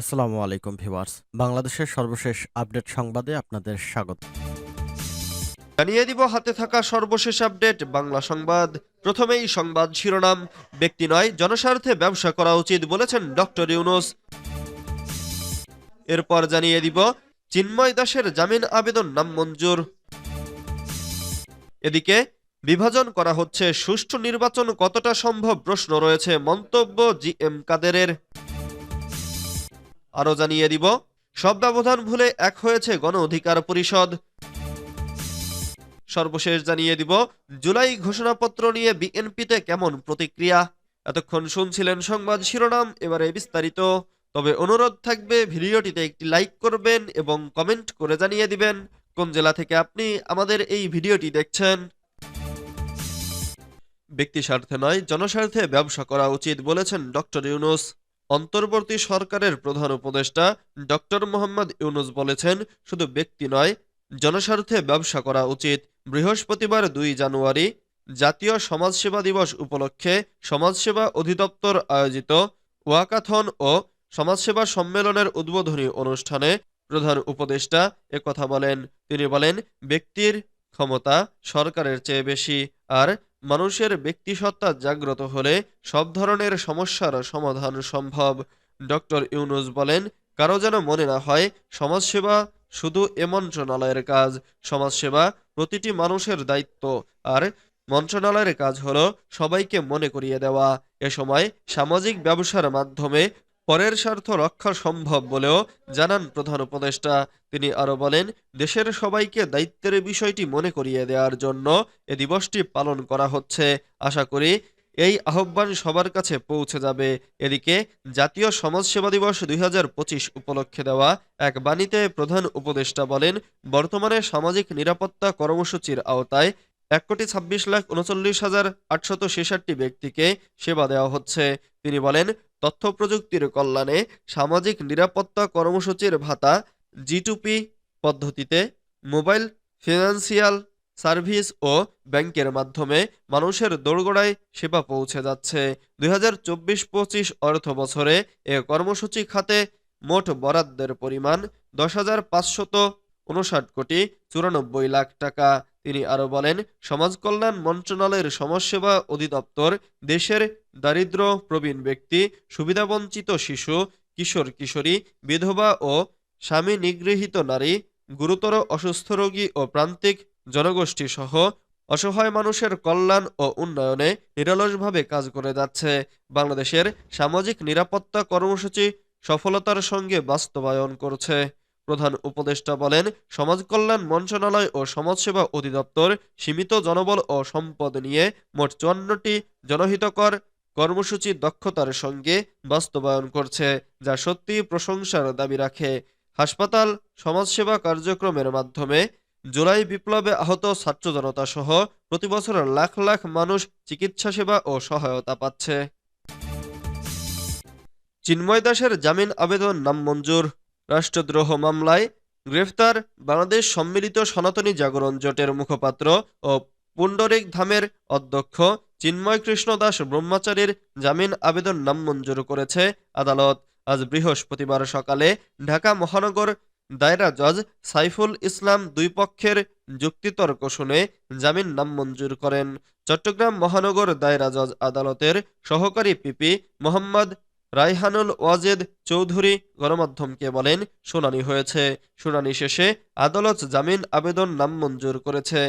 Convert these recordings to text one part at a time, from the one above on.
আসসালামু আলাইকুম, ভিউয়ার্স। বাংলাদেশের সর্বশেষ আপডেট সংবাদে আপনাদের স্বাগত। জানিয়ে দিব, হাতে থাকা সর্বশেষ আপডেট, বাংলা সংবাদ। প্রথমেই সংবাদ শিরোনাম, ব্যক্তি নয়, জনস্বার্থে ব্যবসা করা উচিত বলেছেন ডক্টর ইউনুস। এরপর জানিয়ে দিব, চিন্ময় দাসের জামিন আবেদন নাম মঞ্জুর এদিকে, বিভাজন করা হচ্ছে, সুষ্ঠু নির্বাচন কতটা সম্ভব প্রশ্ন রয়েছে মন্তব্য জি এম কাদেরের। আরও জানিয়ে দিব। সব ব্যবধান ভুলে এক হয়েছে গণ অধিকার পরিষদ। সর্বশেষ জানিয়ে দিব, জুলাই ঘোষণাপত্র নিয়ে বিএনপিতে কেমন প্রতিক্রিয়া? এতক্ষণ শুনছিলেন সংবাদ শিরোনাম, এবারে বিস্তারিত। তবে অনুরোধ থাকবে, ভিডিওটিতে একটি লাইক করবেন এবং কমেন্ট করে জানিয়ে দিবেন, কোন জেলা থেকে আপনি আমাদের এই ভিডিওটি দেখছেন। ব্যক্তি স্বার্থে নয়, জনস্বার্থে ব্যবসা করা উচিত বলেছেন ডক্টর ইউনুস। অন্তর্বর্তী সরকারের প্রধান উপদেষ্টা ডক্টর মোহাম্মদ ইউনুস বলেছেন, শুধু ব্যক্তি নয়, জনস্বার্থে ব্যবসা করা উচিত। বৃহস্পতিবার দুই জানুয়ারি জাতীয় সমাজসেবা দিবস উপলক্ষে সমাজসেবা অধিদপ্তর আয়োজিত ওয়াকাথন ও সমাজসেবা সম্মেলনের উদ্বোধনী অনুষ্ঠানে প্রধান উপদেষ্টা একথা বলেন। তিনি বলেন, ব্যক্তির ক্ষমতা সরকারের চেয়ে বেশি, আর মানুষের ব্যক্তিসত্তা জাগ্রত হলে সব ধরনের সমস্যার সমাধান সম্ভব। ডক্টর ইউনুস বলেন, কারও যেন মনে না হয়, সমাজসেবা শুধু এ মন্ত্রণালয়ের কাজ। সমাজসেবা প্রতিটি মানুষের দায়িত্ব। আর মন্ত্রণালয়ের কাজ হলো সবাইকে মনে করিয়ে দেওয়া। এ সময় সামাজিক ব্যবসার মাধ্যমে পরের স্বার্থ রক্ষা সম্ভব বলেও জানান প্রধান উপদেষ্টা। তিনি আরও বলেন, দেশের সবাইকে দায়িত্বের বিষয়টি মনে করিয়ে দেওয়ার জন্য এ দিবসটি পালন করা হচ্ছে। আশা করি এই আহ্বান সবার কাছে পৌঁছে যাবে। এদিকে জাতীয় সমাজসেবা দিবস দুই হাজার পঁচিশ উপলক্ষে দেওয়া এক বাণীতে প্রধান উপদেষ্টা বলেন, বর্তমানে সামাজিক নিরাপত্তা কর্মসূচির আওতায় এক কোটি ছাব্বিশ লাখ উনচল্লিশ হাজার আটশত ব্যক্তিকে সেবা দেওয়া হচ্ছে। তিনি বলেন তথ্য প্রযুক্তির কল্যাণে সামাজিক নিরাপত্তা কর্মসূচির ভাতা জিটুপি পদ্ধতিতে মোবাইল ফিনান্সিয়াল সার্ভিস ও ব্যাংকের মাধ্যমে মানুষের দোরগোড়ায় সেবা পৌঁছে যাচ্ছে। দুই হাজার চব্বিশ পঁচিশ অর্থ বছরে এ কর্মসূচি খাতে মোট বরাদ্দের পরিমাণ দশ হাজার পাঁচশত উনষাট কোটি চুরানব্বই লাখ টাকা। তিনি আরও বলেন সমাজ কল্যাণ মন্ত্রণালয়ের সমাজসেবা অধিদপ্তর দেশের দারিদ্র প্রবীণ ব্যক্তি, সুবিধাবঞ্চিত শিশু, কিশোর কিশোরী, বিধবা ও স্বামী নিগৃহীত নারী, গুরুতর অসুস্থ রোগী ও প্রান্তিক জনগোষ্ঠী সহ অসহায় মানুষের কল্যাণ ও উন্নয়নে নিরলসভাবে কাজ করে যাচ্ছে। বাংলাদেশের সামাজিক নিরাপত্তা কর্মসূচি সফলতার সঙ্গে বাস্তবায়ন করছে। প্রধান উপদেষ্টা বলেন সমাজ কল্যাণ মন্ত্রণালয় ও সমাজসেবা অধিদপ্তর সীমিত জনবল ও সম্পদ নিয়ে মোট চুয়ান্নটি জনহিতকর কর্মসূচি দক্ষতার সঙ্গে বাস্তবায়ন করছে, যা সত্যি প্রশংসার দাবি রাখে। হাসপাতাল সমাজসেবা কার্যক্রমের মাধ্যমে জুলাই বিপ্লবে আহত ছাত্র জনতা সহ প্রতিবছর লাখ লাখ মানুষ চিকিৎসা সেবা ও সহায়তা পাচ্ছে। চিন্ময় দাসের জামিন আবেদন নাম মঞ্জুর রাষ্ট্রদ্রোহ মামলায় গ্রেফতার বাংলাদেশ সম্মিলিত সনাতনী জাগরণ জোটের মুখপাত্র ও পুণ্ডরিক ধামের অধ্যক্ষ চিন্ময় কৃষ্ণ দাস ব্রহ্মচারীর জামিন আবেদন নামঞ্জুর করেছে আদালত। আজ বৃহস্পতিবার সকালে ঢাকা মহানগর দায়রা জজ সাইফুল ইসলাম দুই পক্ষের যুক্তিতর্ক শুনে জামিন নামঞ্জুর করেন। চট্টগ্রাম মহানগর দায়রা জজ আদালতের সহকারী পিপি মোহাম্মদ রাইহানুল ওয়াজেদ চৌধুরী গণমাধ্যমকে বলেন, শুনানি হয়েছে। শুনানি শেষে আদালত জামিন আবেদন নামঞ্জুর করেছে।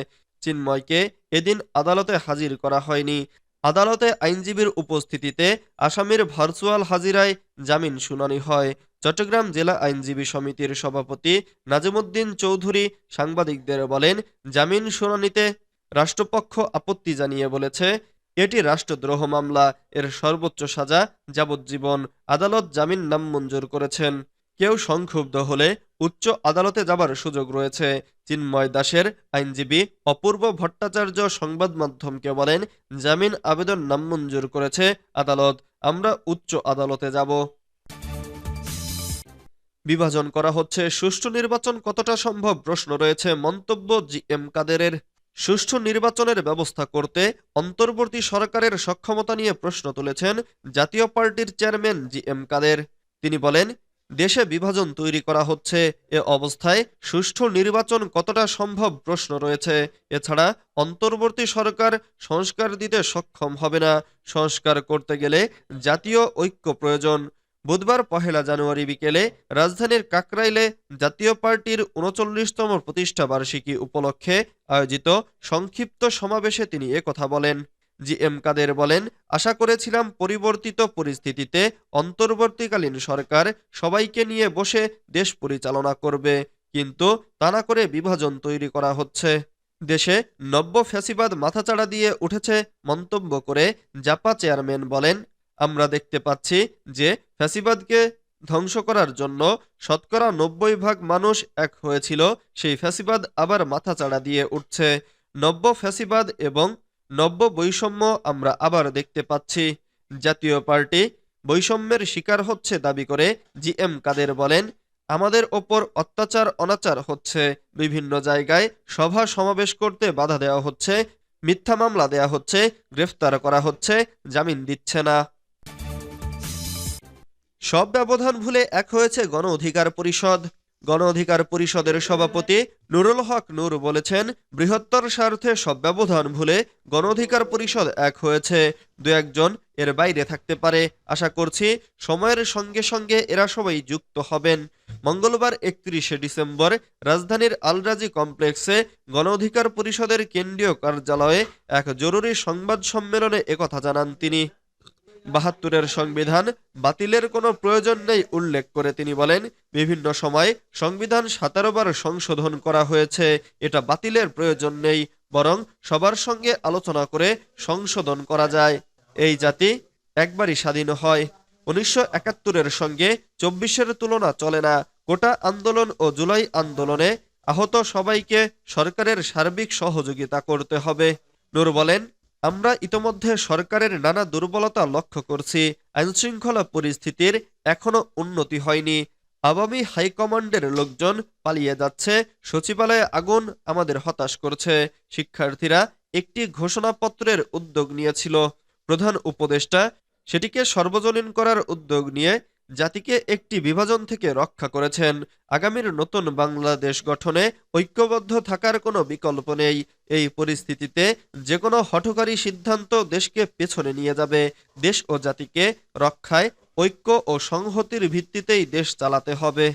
চিন্ময়কে এদিন আদালতে হাজির করা হয়নি। আদালতে আইনজীবীর উপস্থিতিতে আসামির ভার্চুয়াল হাজিরায় জামিন শুনানি হয়। চট্টগ্রাম জেলা আইনজীবী সমিতির সভাপতি নাজিমুদ্দিন চৌধুরী সাংবাদিকদের বলেন, জামিন শুনানিতে রাষ্ট্রপক্ষ আপত্তি জানিয়ে বলেছে এটি রাষ্ট্রদ্রোহ মামলা, এর সর্বোচ্চ সাজা, যাবজ্জীবন, আদালত জামিন নাম মঞ্জুর করেছেন। কেউ সংক্ষুব্ধ হলে উচ্চ আদালতে যাবার সুযোগ রয়েছে। চিন্ময় দাসের আইনজীবী অপূর্ব ভট্টাচার্য সংবাদ মাধ্যমকে বলেন, জামিন আবেদন নামঞ্জুর করেছে আদালত, আমরা উচ্চ আদালতে যাব। বিভাজন করা হচ্ছে, সুষ্ঠু নির্বাচন কতটা সম্ভব? প্রশ্ন রয়েছে, মন্তব্য জি এম কাদেরের। সুষ্ঠু নির্বাচনের ব্যবস্থা করতে অন্তর্বর্তী সরকারের সক্ষমতা নিয়ে প্রশ্ন তুলেছেন জাতীয় পার্টির চেয়ারম্যান জি এম কাদের। তিনি বলেন, দেশে বিভাজন তৈরি করা হচ্ছে, এ অবস্থায় সুষ্ঠু নির্বাচন কতটা সম্ভব প্রশ্ন রয়েছে। এছাড়া অন্তর্বর্তী সরকার সংস্কার দিতে সক্ষম হবে না। সংস্কার করতে গেলে জাতীয় ঐক্য প্রয়োজন। বুধবার পহেলা জানুয়ারি বিকেলে রাজধানীর কাকরাইলে জাতীয় পার্টির উনচল্লিশতম প্রতিষ্ঠা বার্ষিকী উপলক্ষে আয়োজিত সংক্ষিপ্ত সমাবেশে তিনি একথা বলেন। জি এম কাদের বলেন, আশা করেছিলাম পরিবর্তিত পরিস্থিতিতে অন্তর্বর্তীকালীন সরকার সবাইকে নিয়ে বসে দেশ পরিচালনা করবে, কিন্তু তা না করে বিভাজন তৈরি করা হচ্ছে। দেশে নব্য ফ্যাসিবাদ মাথাচাড়া দিয়ে উঠেছে মন্তব্য করে জাপা চেয়ারম্যান বলেন আমরা দেখতে পাচ্ছি যে ফ্যাসিবাদকে ধ্বংস করার জন্য শতকরা নব্বই ভাগ মানুষ এক হয়েছিল। সেই ফ্যাসিবাদ আবার মাথাচাড়া দিয়ে উঠছে। নব্য ফ্যাসিবাদ এবং নব্য বৈষম্য আমরা আবার দেখতে পাচ্ছি। জাতীয় পার্টি বৈষম্যের শিকার হচ্ছে দাবি করে জি এম কাদের বলেন, আমাদের ওপর অত্যাচার, অনাচার হচ্ছে। বিভিন্ন জায়গায় সভা সমাবেশ করতে বাধা দেওয়া হচ্ছে, মিথ্যা মামলা দেয়া হচ্ছে, গ্রেফতার করা হচ্ছে, জামিন দিচ্ছে না। সব ব্যবধান ভুলে এক হয়েছে গণ অধিকার পরিষদ। গণ অধিকার পরিষদের সভাপতি নুরুল হক নূর বলেছেন, বৃহত্তর স্বার্থে সব ব্যবধান ভুলে গণ অধিকার পরিষদ এক হয়েছে। দু একজন এর বাইরে থাকতে পারে। আশা করছি সময়ের সঙ্গে সঙ্গে এরা সবাই যুক্ত হবেন। মঙ্গলবার একত্রিশে ডিসেম্বর রাজধানীর আলরাজি কমপ্লেক্সে গণ অধিকার পরিষদের কেন্দ্রীয় কার্যালয়ে এক জরুরি সংবাদ সম্মেলনে একথা জানান তিনি। বাহাত্তরের সংবিধান বাতিলের কোনো প্রয়োজন নেই উল্লেখ করে তিনি বলেন, বিভিন্ন সময় সংবিধান সতেরো বার সংশোধন করা হয়েছে, এটা বাতিলের প্রয়োজন নেই, বরং সবার সঙ্গে আলোচনা করে সংশোধন করা যায়। এই জাতি একবারই স্বাধীন হয়। উনিশশো একাত্তরের সঙ্গে চব্বিশের তুলনা চলে না। কোটা আন্দোলন ও জুলাই আন্দোলনে আহত সবাইকে সরকারের সার্বিক সহযোগিতা করতে হবে। নূর বলেন আমরা ইতোমধ্যে সরকারের নানা দুর্বলতা লক্ষ্য করছি। আইনশৃঙ্খলা পরিস্থিতির এখনও উন্নতি হয়নি। আওয়ামী হাইকমান্ডের লোকজন পালিয়ে যাচ্ছে। সচিবালয়ে আগুন আমাদের হতাশ করছে। শিক্ষার্থীরা একটি ঘোষণাপত্রের উদ্যোগ নিয়েছিল। প্রধান উপদেষ্টা সেটিকে সর্বজনীন করার উদ্যোগ নিয়ে জাতিকে একটি বিভাজন থেকে রক্ষা করেছেন। আগামীর নতুন বাংলাদেশ গঠনে ঐক্যবদ্ধ থাকার কোনো বিকল্প নেই। এই পরিস্থিতিতে যে কোনো হঠকারী সিদ্ধান্ত দেশকে পেছনে নিয়ে যাবে। দেশ ও জাতিকে রক্ষায় ঐক্য ও সংহতির ভিত্তিতেই দেশ চালাতে হবে।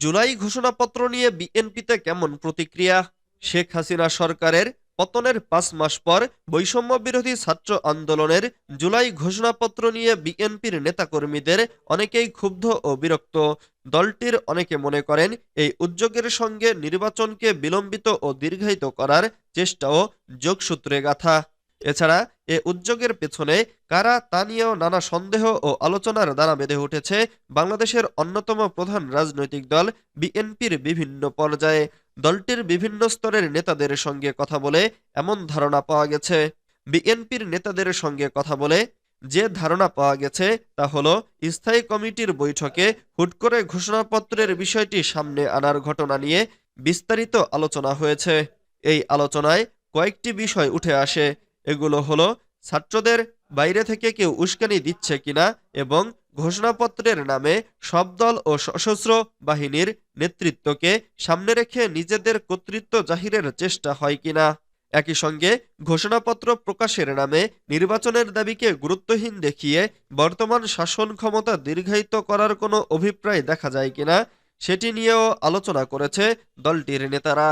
জুলাই ঘোষণাপত্র নিয়ে বিএনপিতে কেমন প্রতিক্রিয়া? শেখ হাসিনা সরকারের পতনের পাঁচ মাস পর বৈষম্য বিরোধী ছাত্র আন্দোলনের জুলাই ঘোষণাপত্র নিয়ে বিএনপির নেতাকর্মীদের অনেকেই ক্ষুব্ধ ও বিরক্ত। দলটির অনেকে মনে করেন এই উদ্যোগের সঙ্গে নির্বাচনকে বিলম্বিত ও দীর্ঘায়িত করার চেষ্টাও যোগসূত্রে গাথা। এছাড়া এ উদ্যোগের পেছনে কারা তা নিয়েও নানা সন্দেহ ও আলোচনার দ্বারা বেঁধে উঠেছে বাংলাদেশের অন্যতম প্রধান রাজনৈতিক দল বিএনপির বিভিন্ন পর্যায়ে। দলটির বিভিন্ন স্তরের নেতাদের সঙ্গে কথা বলে এমন ধারণা পাওয়া গেছে। বিএনপির নেতাদের সঙ্গে কথা বলে যে ধারণা পাওয়া গেছে তা হলো, স্থায়ী কমিটির বৈঠকে হুট করে ঘোষণাপত্রের বিষয়টি সামনে আনার ঘটনা নিয়ে বিস্তারিত আলোচনা হয়েছে। এই আলোচনায় কয়েকটি বিষয় উঠে আসে। এগুলো হলো, ছাত্রদের বাইরে থেকে কেউ উস্কানি দিচ্ছে কিনা এবং ঘোষণাপত্রের নামে সব দল ও সশস্ত্র বাহিনীর নেতৃত্বকে সামনে রেখে নিজেদের কর্তৃত্ব জাহিরের চেষ্টা হয় কিনা। একই সঙ্গে ঘোষণাপত্র প্রকাশের নামে নির্বাচনের দাবিকে গুরুত্বহীন দেখিয়ে বর্তমান শাসন ক্ষমতা দীর্ঘায়িত করার কোনো অভিপ্রায় দেখা যায় কিনা, সেটি নিয়েও আলোচনা করেছে দলটির নেতারা।